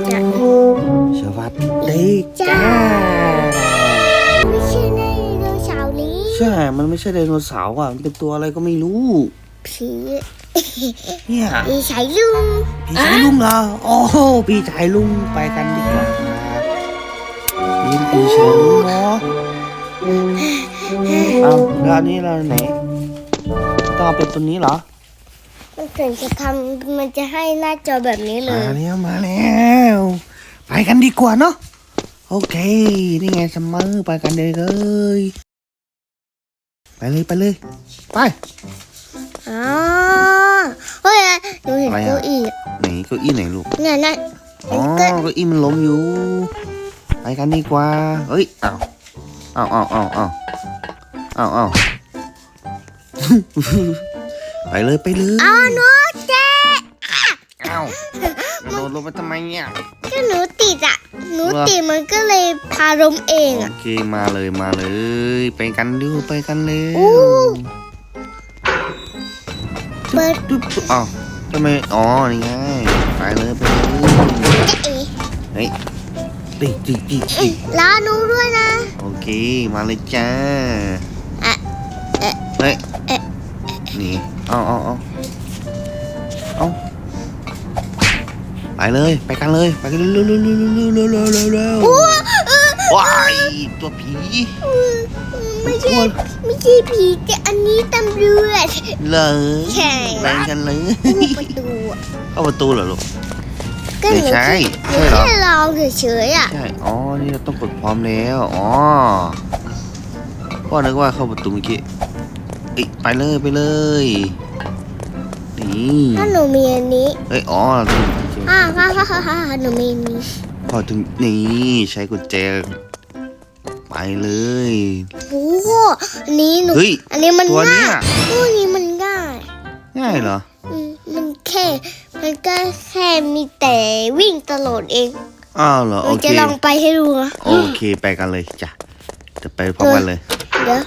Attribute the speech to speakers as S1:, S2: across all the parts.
S1: จะ
S2: สวัสดีจ้า
S1: ไม่ใช่ในไดโนเสาร์นี้
S2: ใช่ มันไม่ใช่ไดโนเสาร์อะ มันเป็นตัวอะไรก็ไม่รู้
S1: ผี
S2: เนี่ย
S1: ผีสายลุง
S2: พี่ชายลุงเหรอ โอ้โหพี่ชายลุงไปกันดีกว่าครับนี่พี่ชายลุงเนาะเอาแล้วอันนี้เราไหนต้องเอาเป็นตัวนี้เหรอ
S1: มันถึงจะทำมันจะให้หน้าจอแบบนี้เล
S2: มาย แล้วมาแล้ว ไปกันดีกว่าเนาะโอเค นี่ไงซัมเมอร์ไปกันเลยเลยไปเลยไปเลย ไป
S1: อ๋อเฮ้ยหนูเห็น
S2: อะไรอะ
S1: เก้าอี้
S2: ไหนเก้าอี้ไหนลูก
S1: เนี่ยนั่น
S2: อ๋อ
S1: เก้า
S2: เก้าอี้มันล้มอยู่ ไปกันดีกว่าเฮ้ยอ้าวอ้าวอ้าวอ้าวอ้าวอ้าวอ้าว ไปเลยไปเลย
S1: อ๋อหนูเจ๊
S2: อ้าวโดดลงไปทำไมเนี่ย
S1: ก็หนูติดอะ หนู
S2: เหรอ
S1: ติดมันก็เลยพาล้มเอง
S2: โอ
S1: อะ
S2: เคมาเลยมาเลย ไปกันดูไปกันเลย
S1: อู้ เปิด
S2: จุ๊บจุ๊บอ้าวทำไมอ๋อนี่ไงไปเลยไปเลย
S1: เจ๊เอ๋
S2: เฮ้ยติดติดติดติด
S1: รอหนูด้วยนะ
S2: โอเคมาเลยจ้า
S1: อะเอ๊ะ
S2: เฮ้ย
S1: เอ๊ะ
S2: นี่ เอาเอาเอาเอาไปเลย ไปกันเลย ไปกันเร็วเร็วเร็วเร็วเร็วเร็วเร็วเร็วว้ายตัวผี
S1: ไม่ใช่ไม่ใช่ผีแต่อันนี้ตำรวจ
S2: เลย
S1: ใช่
S2: แรงกันเลย
S1: อู้ประตู
S2: เข้าประตูเหรอลูกไม่ใช่ใช่เหรอ
S1: แค่ลองเฉยๆอะ
S2: ใช่อ๋อนี่เราต้องกดพร้อมแล้วอ๋อพ่อนึกว่าเข้าประตูเมื่อกี้ เอ้ยไปเลยไปเลยนี่
S1: ถ้าหนูมีอันนี้
S2: เฮ้ยอ๋อเราต้องกุญแจ
S1: อ่าฮ่าฮ่าฮ่าฮ่าหนูมีอันนี้
S2: พอถึงนี่ใช้กุญแจไปเลย
S1: โอ้โหอันนี้หนู
S2: เฮ้ย
S1: อันนี้มัน
S2: ตัวเนี้
S1: ง่ายยตัวนี้มันง่าย
S2: ง่ายเหรอ
S1: อืมมันแค่ มันก็แค่มีแต่วิ่งตลอดเอง
S2: อ้าวเหรอ
S1: ห
S2: โอ
S1: นู
S2: เค
S1: จะลองไปให้ดูนะ
S2: โอเคไปกันเลยจ้ะจะไปพร้อมกันเลย
S1: เดี๋ยว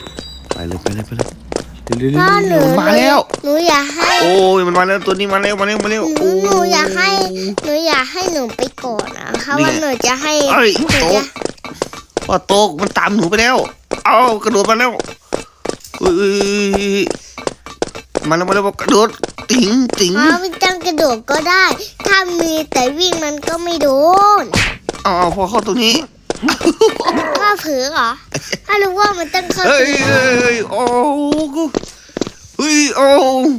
S2: ไปเลยไปเลยไปเลย เร็วๆ
S1: พ่อหนู
S2: ๆๆมาแล้ว
S1: หนูอยากให้
S2: โอ้ยมันมาแล้วตัวนี้มาแล้วมาแล้วมาแล้ว
S1: หนูหนูอยากให้หนูอยากให้หนูไปก่อนนะคะ
S2: นี่
S1: ว่า
S2: ไง
S1: หนูจะให้
S2: เอ้ย
S1: หนู
S2: โต
S1: จะ
S2: กพ่อโตกมันตามหนูไปแล้ว เอากระโดดมาแล้วเอ้ยมาแล้วมาแล้วกระโดดติ๋งติ๋ง
S1: เพราะมันจังกระโดดก็ได้ ถ้ามีแต่วิ่งมันก็ไม่โดน
S2: เอาเอาพอเข้าตรงนี้
S1: ว่าเผือเหรอถ้ารู้ว่ามันต้องเข้า
S2: เฮ้ยเฮ้ยเฮ้ยโอ้กูเฮ้ยโอ้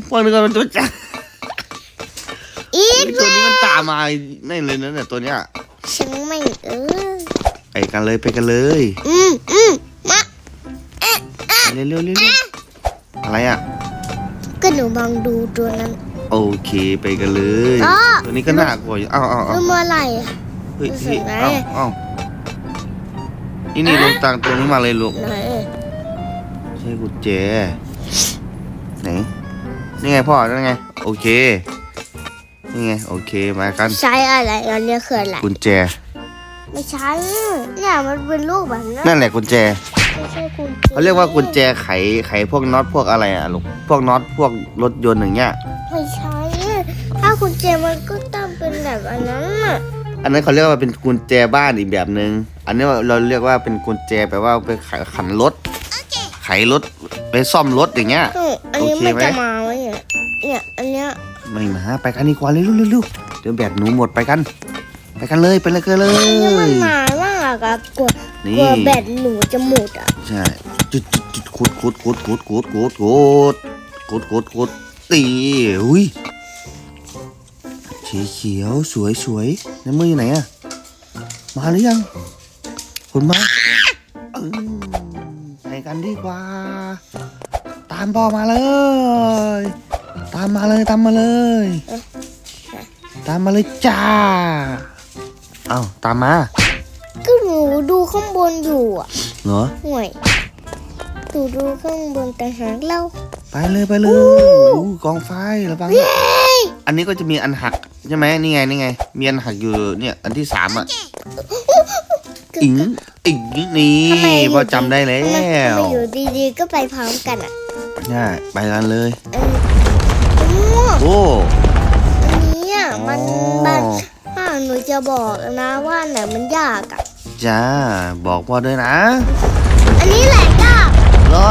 S2: พ่อนึกว่ามันตัวจ้า
S1: อีก
S2: ตัวนี้มันตามมาแน่เลยนะเนี่ยตัวเนี้ย
S1: ฉันไม่เออ
S2: ไปกันเลยไปกันเลย
S1: อืมอืมมา
S2: เร็วเร็วเร็วเร็วอะไรอะ
S1: ก็หนูมองดูตัวนั้น
S2: โอเคไปกันเลย ตัวนี้ก็น่ากลัวอยู่เอาเอาเอา
S1: ดูเมื่อไหร่อะ
S2: เฮ้ย
S1: รู้สึ
S2: เฮ้ย
S1: กไหม
S2: เอาเอา นี่นี่ลงตังตัวนี้มาเลยลูก
S1: ไหน
S2: ใช่กุญแจไหนนี่ไงพ่อนั่นไง โอเค นี่ไง โอเคมากัน
S1: ใช้อะไรอันนี้คืออะไร
S2: กุญแจ
S1: ไม่ใช่เนี่ยมันเป็นรูปแบบนั้น
S2: นั่นแหละกุญแจ
S1: ไม่ใช่กุญแจ
S2: เขาเรียกว่ากุญแจไขไขพวกน็อตพวกอะไรอะลูกพวกน็อตพวกรถยนต์อย่างเงี้ย
S1: ไม่ใช่ถ้ากุญแจมันก็ต้องเป็นแบบอันนั้นน่ะ
S2: อันนั้นเขาเรียกว่าเป็นกุญแจบ้านอีกแบบหนึ่ง อันนี้เราเรียกว่าเป็นกุญแจแปลว่าไปไขขันรถไขรถไปซ่อมรถอย่างเงี้ย
S1: อืมอันนี้
S2: โอเค
S1: มัน
S2: ไหม
S1: จะมาไว้เนี่ยเนี่ยอันเนี้ย
S2: ไม่มาไปกันดีกว่าเร็วๆเร็วๆเดี๋ยวแบตหนูหมดไปกัน ไปกันเลยไปเลยกันเล
S1: อันนี้มัน
S2: ย
S1: นานมากอะกลัว
S2: นี่
S1: กลัวแบตหนูจะหมดอะ
S2: ใช่จุดจุดจุดขุดขุดขุดขุดขุดขุดขุดขุดขุดขุดตีอุ้ยสีเขียวสวยสวยในมืออยู่ไหนอะมาหรือยัง คุณมาอืมไปกันดีกว่า ตามพ่อมาเลย ตามมาเลยตามมาเลย ตามมาเลยจ้า เอ้าตามมา
S1: ก็หนูดูข้างบนอยู่อะ
S2: เหรอ
S1: ห่วยหนูดูข้างบนแต่หางเรา
S2: ไปเลยไปเลยอู้กองไฟระวังอันนี้ก็จะมีอันหักใช่ไหมนี่ไงนี่ไง มีอันหักอยู่เนี่ยอันที่สามอะ อิงอิงนี่
S1: ทำไมอยู่
S2: พอจำได้แล้
S1: ทำไม
S2: ว
S1: ทำไมอยู่ดีๆก็ไปพร้อมกันอะ
S2: ใช่ไปกันเลย
S1: เออโอ้
S2: โอ้
S1: อันนี้อะมัน
S2: อ๋อ
S1: มันอะหนูจะบอกนะว่าไหนมันยากอะ
S2: จ้าบอกพ่อด้วยนะ
S1: อันนี้แหละยาก
S2: เหรอ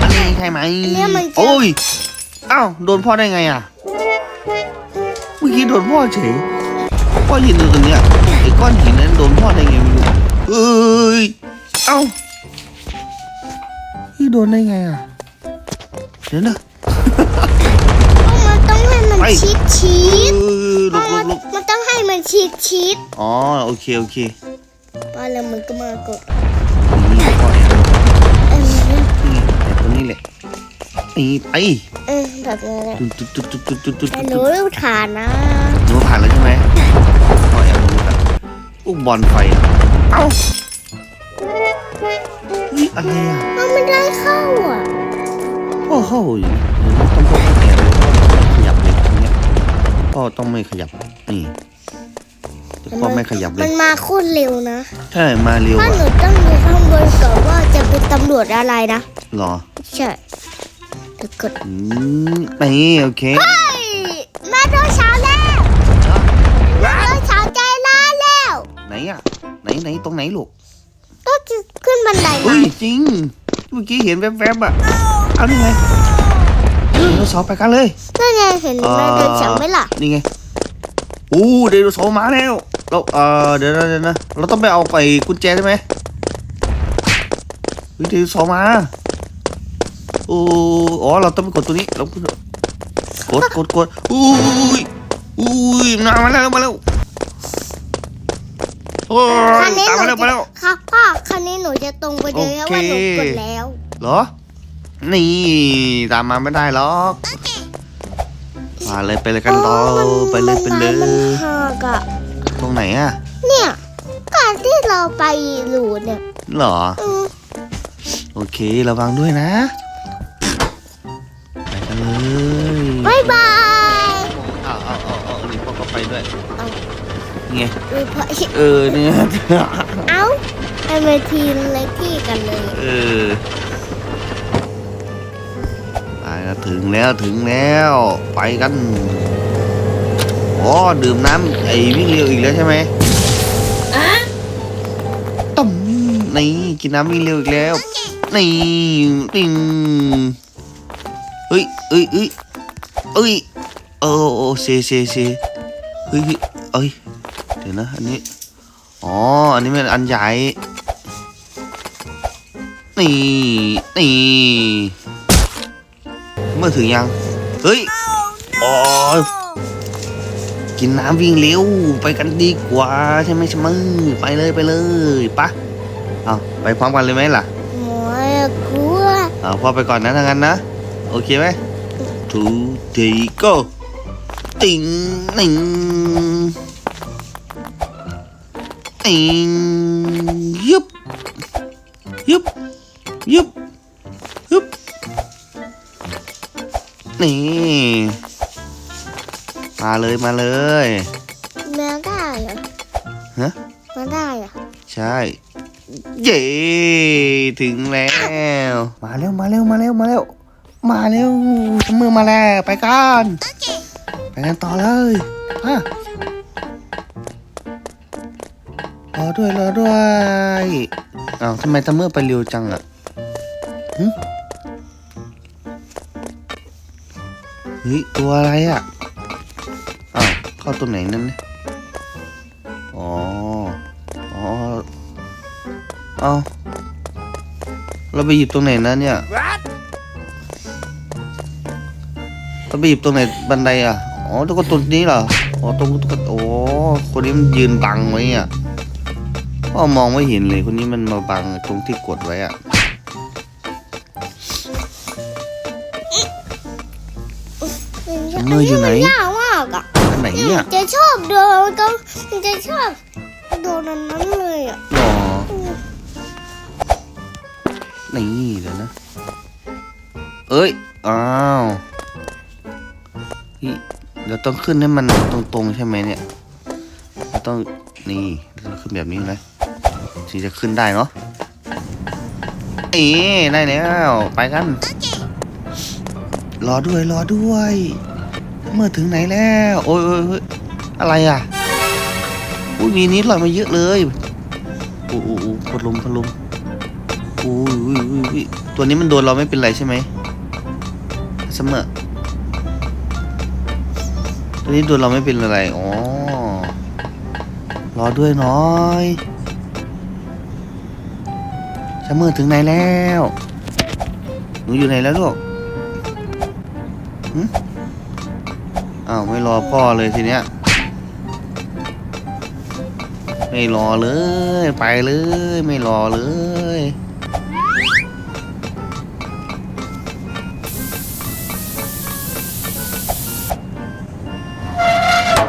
S2: อันนี้ใช่ไหม
S1: อันเนี้ยมันจะ
S2: โอ้ยอ้าวโดนพ่อได้ไงอะเมื่อกี้โดนพ่อเฉยพ่อยืนอยู่ตรงเนี้ยไอ้ก้อนหินนั้นโดนพ่อได้ไง เอ้ย เอ้าพี่โดนได้ไงอะ เดี๋ยวนะ
S1: มันต้องให้มัน
S2: ไป
S1: ชิดชิด
S2: เออลุกลุ
S1: มั
S2: ก
S1: น
S2: ลุก
S1: มันต้องให้มันชิดชิด
S2: อ๋อ โอเค โอเค
S1: มาแล้วมันก็มากด
S2: นี่พ่อเนี่ย
S1: เออ
S2: นี่แต่ตัวนี้แหละนี่ไป
S1: เออแบบนี้แหละ
S2: ตุ๊ดตุ๊ดตุ๊ดตุ๊ดตุ๊ดตุ๊ด
S1: แต่
S2: ตุ๊ด
S1: หนูรู้ฐานนะ
S2: หนูผ่านแล้วใช่ไหมพ่อแอบดูกันลูกบอลไฟอะ เอ้าเฮ้ยอะไรอะ
S1: มันไม่ได้เข้าอะ
S2: พ่อเข้าอยู่เดี๋ยวนะต้องพ่อแอบเลยพ่อต้องไม่ขยับเลยตรงเนี้ยพ่อต้องไม่ขยับนี่แต่พ่อไม่ขยับเล
S1: มั
S2: ย
S1: นมาโคตรเร็วนะ
S2: ใช่มาเร็ว
S1: ถ้า
S2: อะ
S1: หนูต้องอยู่ข้างบนก่อนว่าจะเป็นตำรวจอะไรนะ
S2: เหรอ
S1: ใช่เดี๋ยวกด
S2: อืมนี่โอเค
S1: เฮ้ยมาโดนเช้าแล้ว
S2: ไหนไหนตรงไหนลูก
S1: ก็จะขึ้นบันไดมา
S2: เฮ้ยจริง เมื่อกี้เห็นแวบๆอะเอานี่ไงไดโนเสาร์ไปกันเลย
S1: นั่นไงเห็นมาโดนเช้าไหมล่ะ
S2: นี่ไงอู้ไดโนเสาร์มาแล้ว เราเออเดี๋ยวนะเดี๋ยวนะ เราต้องไปเอาไปกุญแจใช่ไหมเฮ้ยไดโนเสาร์มาโอ้อ๋อ เราต้องไปกดตัวนี้เรากด กด กด อุ้ย อุ้ยมามาแล้ว มาแล้ว โอ้
S1: คั
S2: ย
S1: นนี้
S2: ตาม
S1: หนู
S2: มาแล้วมาแล้ว
S1: ครับพ่อคันนี้หนูจะตรงไปเลย
S2: โอเค
S1: ว่าหนูกดแล้ว
S2: เหรอ นี่ตามมาไม่ได้หรอกมาเลยไปเลยกันต่อ
S1: โมัน
S2: ไปเลยไปเลย
S1: มันหักอะ
S2: ตรงไหนอะ
S1: เนี่ย การที่เราไปหลูเนี่ย
S2: เหรอ
S1: อืม
S2: โอเคระวังด้วยนะ ไปกันเลย
S1: บายบาย
S2: อ้าวอ้าวอ้าวอ้าวนี่พ่อก็ไปด้วย
S1: เอา
S2: นี่ ไง
S1: ดูพอ
S2: เออเนี่ย
S1: เอ้าไอเวทีเล็กที่กันเลย
S2: เออไปแล้วถึงแล้วถึงแล้วไปกันอ๋อดื่มน้ำไอ้วิ่งเร็วอีกแล้วใช่ไหมต้มนี่กินน้ำวิ่งเร็วอีกแล้วนี่ปิงเฮ้ยเอ้ยเอ้ยเอ้ยโอ้โอ้เซเซเซเฮ้ยเฮ้ยเอ้ย เดี๋ยวนะอันนี้ อ๋อ อันนี้มันอันใหญ่ นี่ นี่ เมื่อถึงยัง เฮ้ย อ๋อ กินน้ำวิ่งเร็ว ไปกันดีกว่า ใช่ไหมใช่ไหมไปเลยไปเลยปะเอาไปพร้อมกันเลยไหมล่ะ
S1: หมวยกลัว
S2: เอาพ่อไปก่อนนะทางนั้นนะ โอเคไหม two three go ติงนิง ติงยุบยุบยุบยุบนี่มาเลยมาเลย
S1: มาได้เหรอ
S2: ฮะ
S1: มาได้เหรอ
S2: ใช่เย้ถึงแล้ว มาเร็วมาเร็วมาเร็วมาเร็วมาเร็วทำมือมาแล้วไปกันไปกันต่อเลยฮะ รอด้วยรอด้วยอ้าวทำไมทำมือไปเร็วจังอะหึเฮ้ยตัวอะไรอะอ้าวเข้าตัวไหนนั่นเนี่ยอ๋ออ๋อเอาเราไปหยิบตรงไหนนะเนี่ยเราไปหยิบตรงไหนบันไดอะอ๋อตรงตรงนี้เหรออ๋อตรงตรงโอ้คนนี้มันยืนบังไว้อะ พ่อมองไม่เห็นเลยคนนี้มันมาบังตรงที่กดไว้อะ
S1: มัน
S2: มืออยู่ไหน
S1: มันยากมากอะ
S2: อันไหนเนี่ย
S1: จะชอบโดนก็มันจะชอบโดนอันนั้นเลยอะ
S2: หรอนี่เดี๋ยวนะ เอ้ย อ้าวเฮ้ยเราต้องขึ้นให้มันตรงๆใช่ไหมเนี่ย เราต้องนี่เราต้องขึ้นแบบนี้นะ ถึงจะขึ้นได้เนาะนี่ได้แล้วไปกัน รอด้วยรอด้วย เมื่อถึงไหนแล้ว โอ้ยโอ้ยอะไรอะอุ้ยมีนิดลอยมาเยอะเลยโอ้โหโอ้พัดลมพัดลมอุ้ยอุ้ยอุ้ยอุ้ยตัวนี้มันโดนเราไม่เป็นไรใช่ไหมเสมอตัวนี้โดนเราไม่เป็นอะไรอ๋อรอด้วยน้อย เสมอถึงไหนแล้ว หนูอยู่ไหนแล้วลูกหึอ้าวไม่รอพ่อเลยทีเนี้ย ไม่รอเลย ไปเลย ไม่รอเลย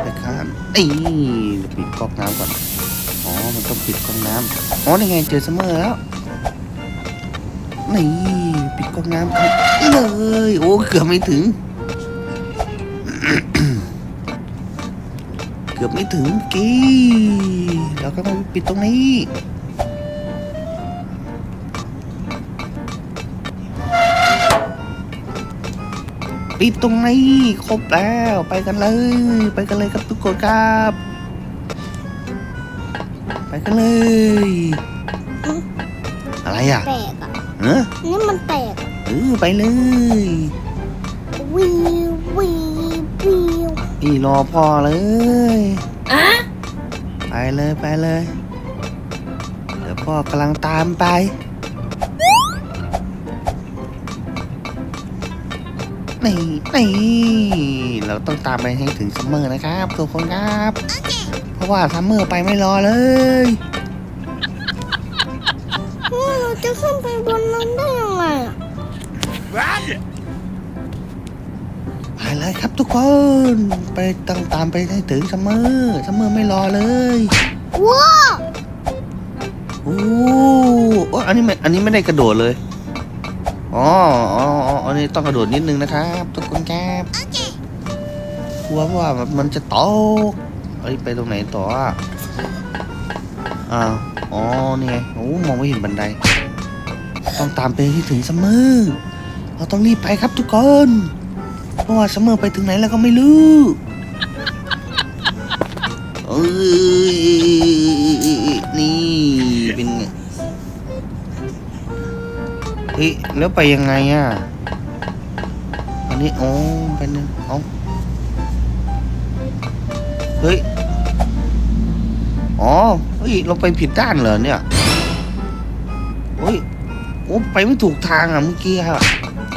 S2: ไปข้ามเอ้ยเดี๋ยวปิดก๊อกน้ำก่อน อ๋อ มันต้องปิดก๊อกน้ำ อ๋อ นี่ไงเจอซัมเมอร์แล้ว นี่ปิดก๊อกน้ำครับเลย โอ้เกือบไม่ถึง เกือบไม่ถึงกี้เราก็มาปิดตรงนี้ปิดตรงนี้ครบแล้วไปกันเลย ไปกันเลยครับทุกคนครับ ไปกันเลย อะไรอะ
S1: แปลกอะ
S2: เออ
S1: นี่มันแปลก
S2: เออไปเลย
S1: วิววิววิว
S2: อีรอพ่อเลยไปเลยไปเลยเดี๋ยวพ่อกำลังตามไปนี่นี่เราต้องตามไปให้ถึงซัมเมอร์นะครับทุกคนครับ เพราะว่าซัมเมอร์ไปไม่รอเลย
S1: ว่าเราจะขึ้นไปบ นนั้นได้ยังไงอะ
S2: ไปเลยครับทุกคน ไปต้องตามไปให้ถึงซัมเมอร์ซัมเมอร์ไม่รอเลย
S1: ว้าว
S2: โอ้โอ้อันนี้ไม่อันนี้ไม่ได้กระโดดเลยอ๋ออ๋ออ๋ออันนี้ต้องกระโดดนิดนึงนะครับ ทุกคนครับกลัวว่ามันจะตกเอ้ยไปตรงไหนต่ออะอ้าวอ๋อนี่ไงโอ้มองไม่เห็นบันได ต้องตามไปให้ถึงซัมเมอร์เราต้องรีบไปครับทุกคนเพราะว่าซัมเมอร์ไปถึงไหนแล้วก็ไม่รู้เอ้ยนี่เป็นไงเฮ้ยแล้วไปยังไงอะอันนี้โอ้ไปนึงเอเฮ้ยอ๋อเฮ้ยเราไปผิดด้านเหรอเนี่ยเฮ้ย โอ้ไปไม่ถูกทางอะเมื่อกี้อะ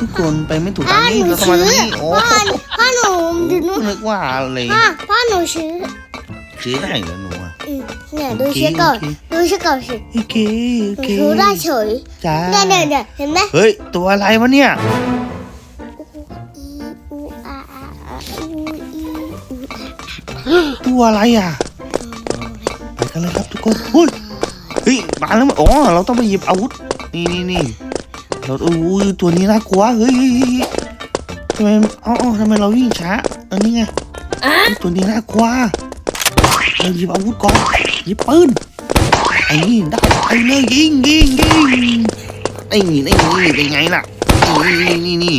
S2: ทุกคนไปไม่ถูก
S1: พ่อ
S2: ทาง
S1: ห
S2: นี่
S1: นู
S2: เราต้องมา
S1: ซื้อ
S2: ทางนี้โอ้
S1: พ่อพ่อหนูอยู่นู่น
S2: นึกว่าอะไร
S1: พ่อพ่อหนูซื้อ
S2: ซื้อได้เหรอหนูอะ
S1: อืมเนี่ยดูเช็คก่อนดูเช็คก่อนสิ
S2: โอเค
S1: ห
S2: โอ
S1: นู
S2: เค
S1: ซื้อได้เฉย
S2: จ้า
S1: เนี่ยเนี่ยเนี่ยเห็นไหม
S2: เฮ้ยตัวอะไรวะเนี่ย
S1: อีอูอาอาอาอูอีอูอา
S2: ตัวอะไรอะไปกันเลยครับทุกคนเฮ้ยเฮ้ยมาแล้วมั้ยอ๋อเราต้องไปหยิบอาวุธ นี่นี่นี่เราอู้ยตัวนี้น่ากลัวเฮ้ยเฮ้ยเฮ้ยทำไมอ๋ออ๋อทำไมเราวิ่งช้าอันนี้ไงเฮ้ยตัวนี้น่ากลัวเราหยิบอาวุธก่อนหยิบปืนไอ้นี่ได้ไปเลยยิงยิงยิงไอ้นี่ไอ้นี่เป็นไงล่ะนี่นี่นี่นี่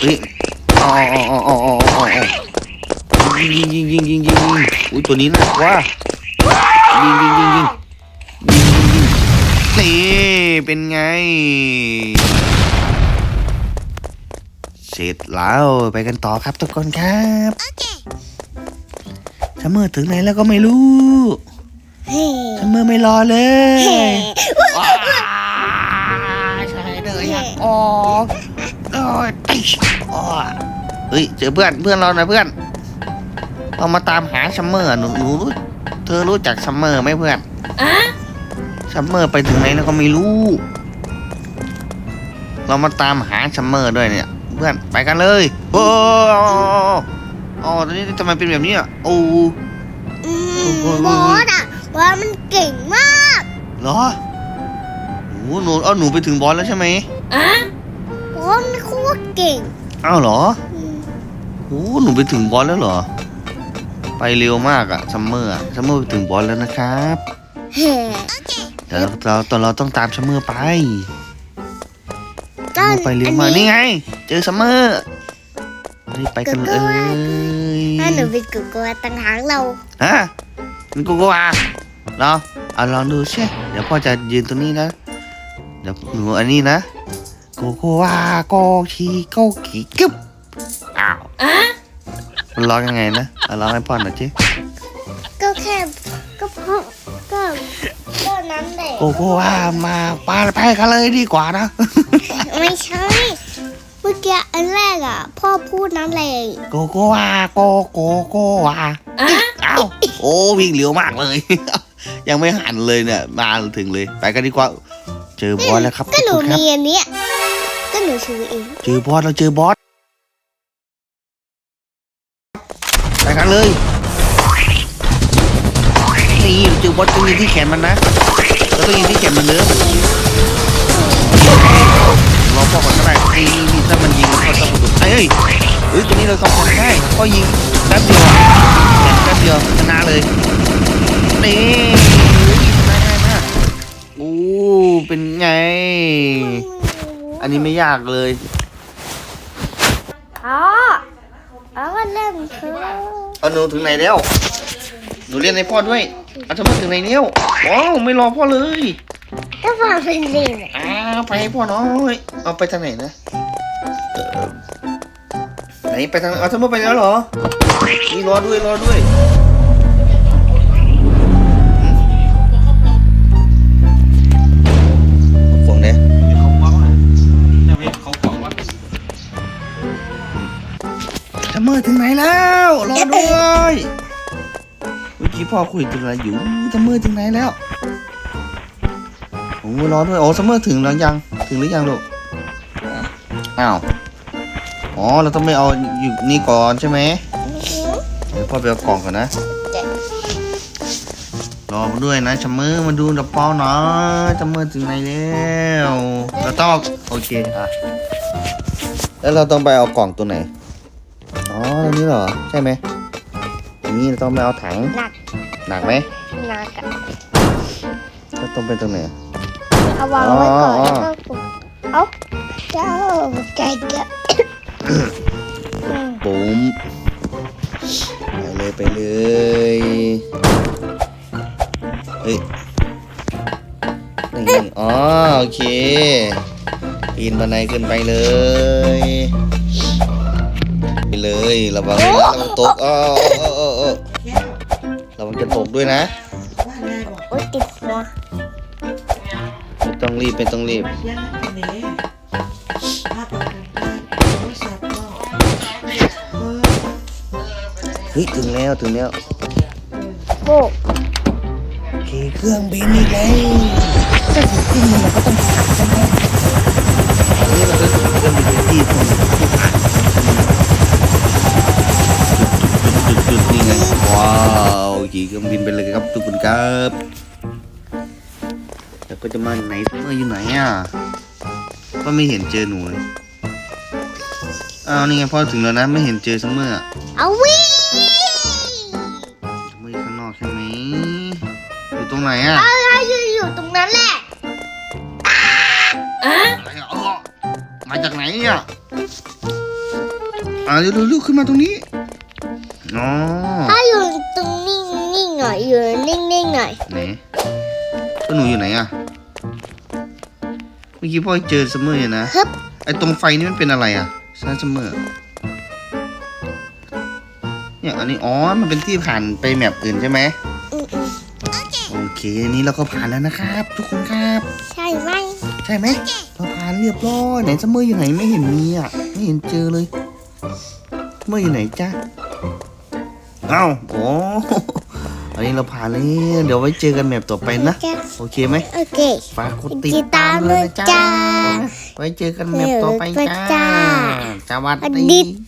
S2: เฮ้ยอ๋ออ๋ออ๋ออ๋ออ๋ออ๋อยิงยิงยิงยิงยิงยิงอุ้ยตัวนี้น่ากลัวยิงยิงยิงยิงยิงยิงยิงนี่ เป็นไง เสร็จแล้วไปกันต่อครับทุกคนครับถ้าเมื่อถึงไหนแล้วก็ไม่รู้
S1: เฮ้
S2: ถ้าเมื่อไม่รอเล
S1: เฮ้
S2: ยว้าใช่เลยอยากออกโอ้ยติ๊ชอ้อเฮ้ยเจอเพื่อนเพื่อนเราหน่อยเพื่อนเรามาตามหาซัมเมอร์หนูหนูรู้เธอรู้จักซัมเมอร์ไหมเพื่อน ซัมเมอร์ไปถึงไหนแล้วก็ไม่รู้ เรามาตามหาซัมเมอร์ด้วยเนี่ย เพื่อนไปกันเลยโอ้อ๋อตอนนี้ทำไมเป็นแบบนี้อะโอ้
S1: อืมบอสอะบอสมันเก่งมาก
S2: เหรอโอ้หนูเอาหนูไปถึงบอสแล้วใช่ไหม
S1: บอสมันโคตรเก่ง
S2: อ้าวเหรอ
S1: อืม
S2: โอ้หนูไปถึงบอสแล้วเหรอ ไปเร็วมากอะซัมเมอร์อะซัมเมอร์ไปถึงบอสแล้วนะครับ
S1: เฮ้
S2: เดี๋ยวเราตอนเราต้องตามซัมเมอร์ไป
S1: ต้น
S2: เราไปเร็ว
S1: อัน
S2: มาก
S1: นี้
S2: นี่ไง เจอซัมเมอร์รีบไปกันเลย
S1: ถ้าหนูเป็นกุ๊กกวต่างหากเรา
S2: ฮะมันกูก็ว่าเหรอเอาลองดูใช่เดี๋ยวพ่อจะยืนตรงนี้นะเดี๋ยวหนูอันนี้นะโกโกวาโกชีโกกีกึบอ้าวมันร้องยังไงนะเอาร้องให้พ่อหน่อยจิ โกโกวามาปาไปกันเลยดีกว่านะ
S1: ไม่ใช่ เมื่อกี้อันแรกอะ พ่อพูดนั้นเลย
S2: โกโกวาโกโกโกวาอ้าวโอ้วิ่งเร็วมากเลย ยังไม่หันเลยเนี่ย มาถึงเลย ไปกันดีกว่า เจอบอสแล้วครับ
S1: ก็หนู
S2: ทุกคนครับ
S1: มีอันเนี้ยก็หนูซื้อเอง
S2: เจอบอสเราเจอบอสไปกันเลยนี่เจอบอสต้องยิงที่แขนมันนะ เราต้องยิงที่แขนมันเนื้อรอพ่อก่อนก็ได้ไอ้นี่ถ้ามันยิงก็ต้องดุเอ้ยเฮ้ยตัวนี้เราต้องทำได้ก็ยิงแป๊บเดียวแป๊บเดียวชนะเลยนี่ชนะง่ายมากโอ้เป็นไง อันนี้ไม่ยากเลย
S1: อ๋ออ๋อก็เริ่มเธอ
S2: เอาหนูถึงไหนแล้วหนูเรียนให้พ่อด้วยเอาทำไมถึงไหนแล้ว ว้าวไม่รอพ่อเลย
S1: ก็ฟังเป็นเล่นอะ
S2: อ้าวไปให้พ่อหน้อยเอาไปทางไหนนะเอ่อไหนไปทางเอาทำไมไปแล้วเหรอนี่รอด้วยรอด้วยฟงเด้
S3: เขาเมาส์นะจะไม่เขาบอกว่า
S2: จะมือถึงไหนแล้ว รอด้วย เมื่อกี้พ่อคุยถึงอะไรอยู่จะมือถึงไหนแล้วโอ้รอด้วยโอ้ซัมเมอร์ถึงแล้วยังถึงหรือยังลูกอ้าวอ๋อเราต้องไปเอาอยู่นี่ก่อนใช่ไหมเดี๋ยวพ่อไปเอากล่องก่อนนะรอมาด้วยนะชัมเมอร์มาดูดับเป้าหน่อยชัมเมอร์ถึงไหนแล้วเราต้องเอาโอเคอะแล้วเราต้องไปเอากล่องตัวไหนอ๋อตรงนี้เหรอใช่ไหมอันนี้เราต้องไปเอาถัง
S1: หนัก
S2: หนักไหม
S1: หนักอะ
S2: เราต้องไปตรงไหน
S1: เอาวางไว้ก่อน
S2: อ๋อ
S1: แล้วก็กดเอาเจ้าใจเยอะ
S2: ปุ๋มไปเลยไปเลย เฮ้ยนี่อ๋อโอเคปีนบันไดขึ้นไปเลย ไปเลยระวังนะระวังตกอ้ออ้ออ้ออ้อ ระวังจะตกด้วยนะ
S1: โอ๊ยติดหัว
S2: ไม่ต้องรีบไม่ต้องรีบเฮ้ยถึงแล้วถึงแล้ว
S1: โบก
S2: ขี่เครื่องบินอีกแล้วถ้าขี่เครื่องบินเราก็ต้องผ่านใช่ไหมอันนี้เราก็ขี่เครื่องบินไปที่ตรงที่ผ่านจุดจุดๆๆนี่ไงว้าว ขี่เครื่องบินไปเลยครับทุกคนครับแล้วก็จะมาไหนเมื่ออยู่ไหนอะก็ไม่เห็นเจอหนูเลยอ้าวนี่ไงพ่อถึงแล้วนะไม่เห็นเจอซัมเมอร์อะ
S1: เอาวิ่ง
S2: ซัมเมอร์อยู่ข้างนอกใช่ไหมอยู่ตรงไหนอะ
S1: อะไรอยู่อยู่ตรงนั้นแหละ
S2: อะไรอะอ้อมาจากไหนเนี่ยอ่าเร็วๆๆขึ้นมาตรงนี้ มื่อกี้พ่อเจอซัมเมอร์อยู่นะ
S1: ฮึบ
S2: ไอ้ตรงไฟนี่มันเป็นอะไรอะใช่ซัมเมอร์เนี่ยอันนี้อ๋อ มันเป็นที่ผ่านไปแมปอื่นใช่ไหม
S1: อืม
S2: โอเคอันนี้เราก็ผ่านแล้วนะครับ ทุกคนครับ
S1: ๆใช่ไหม
S2: ใช่ไหมเราผ่านเรียบร้อยไหนซัมเมอร์อยู่ไหนไม่เห็นมีอะไม่เห็นเจอเลยซัมเมอร์อยู่ไหนจ้าเอ้าโอ้อันนี้เราผ่านแล้วเดี๋ยวไว้เจอกันแมปต่อไปนะ
S1: จ้ะ
S2: โอเคไหม
S1: โอเค
S2: ฝากกดติ
S1: ติ
S2: ด
S1: ด
S2: ตา
S1: ตามม
S2: เลย
S1: ด้วย
S2: นะ
S1: จ้า
S2: จ้า ไว้เจอกันแมปต่อไป
S1: เออ
S2: จ้า
S1: จ้า
S2: สวัส
S1: สวัส
S2: ดี
S1: ดีจ้า